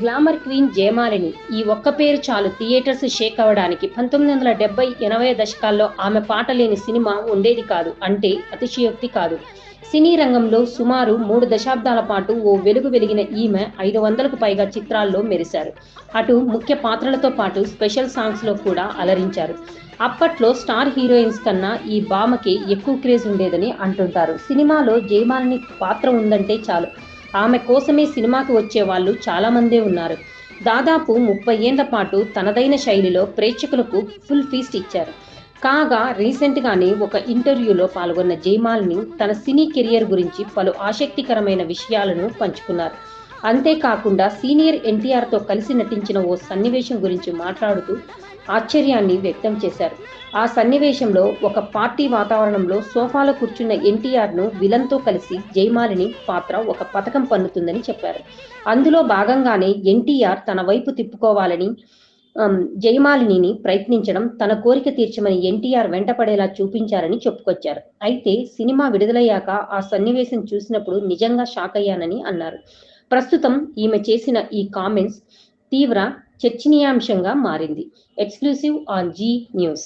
Glamour queen Jayamalini. ఈ ఒక్క పేరు చాలు థియేటర్స్ షేక్ అవ్వడానికి పంతొమ్మిది వందల డెబ్బై ఎనభై దశకాల్లో ఆమె పాట లేని సినిమా ఉండేది కాదు అంటే అతిశయోక్తి కాదు. సినీ రంగంలో సుమారు మూడు దశాబ్దాల పాటు ఓ వెలుగు వెలిగిన ఈమె ఐదు వందలకు పైగా చిత్రాల్లో మెరిశారు. అటు ముఖ్య పాత్రలతో పాటు స్పెషల్ సాంగ్స్లో కూడా అలరించారు. అప్పట్లో స్టార్ హీరోయిన్స్ కన్నా ఈ భామకి ఎక్కువ క్రేజ్ ఉండేదని అంటుంటారు. సినిమాలో జయమాలిని పాత్ర ఉందంటే చాలు. ఆమె కోసమే సినిమాకి వచ్చే వాళ్ళు చాలామందే ఉన్నారు. దాదాపు ముప్పై ఏళ్ళ పాటు తనదైన శైలిలో ప్రేక్షకులకు ఫుల్ ఫీస్ట్ ఇచ్చారు. కాగా రీసెంట్గానే ఒక ఇంటర్వ్యూలో పాల్గొన్న జైమాల్ని తన సినీ కెరియర్ గురించి పలు ఆసక్తికరమైన విషయాలను పంచుకున్నారు. అంతేకాకుండా సీనియర్ ఎన్టీఆర్తో కలిసి నటించిన ఓ సన్నివేశం గురించి మాట్లాడుతూ ఆశ్చర్యాన్ని వ్యక్తం చేశారు. ఆ సన్నివేశంలో ఒక పార్టీ వాతావరణంలో సోఫాలో కూర్చున్న ఎన్టీఆర్ను విలన్తో కలిసి జయమాలిని పాత్ర ఒక పథకం పన్నుతుందని చెప్పారు. అందులో భాగంగానే ఎన్టీఆర్ తన వైపు తిప్పుకోవాలని జయమాలిని ప్రయత్నించడం తన కోరిక తీర్చమని ఎన్టీఆర్ వెంటపడేలా చూపించారని చెప్పుకొచ్చారు. అయితే సినిమా విడుదలయ్యాక ఆ సన్నివేశం చూసినప్పుడు నిజంగా షాక్ అయ్యానని అన్నారు. ప్రస్తుతం ఈమె చేసిన ఈ కామెంట్స్ తీవ్ర చర్చనీయాంశంగా మారింది. Exclusive on G news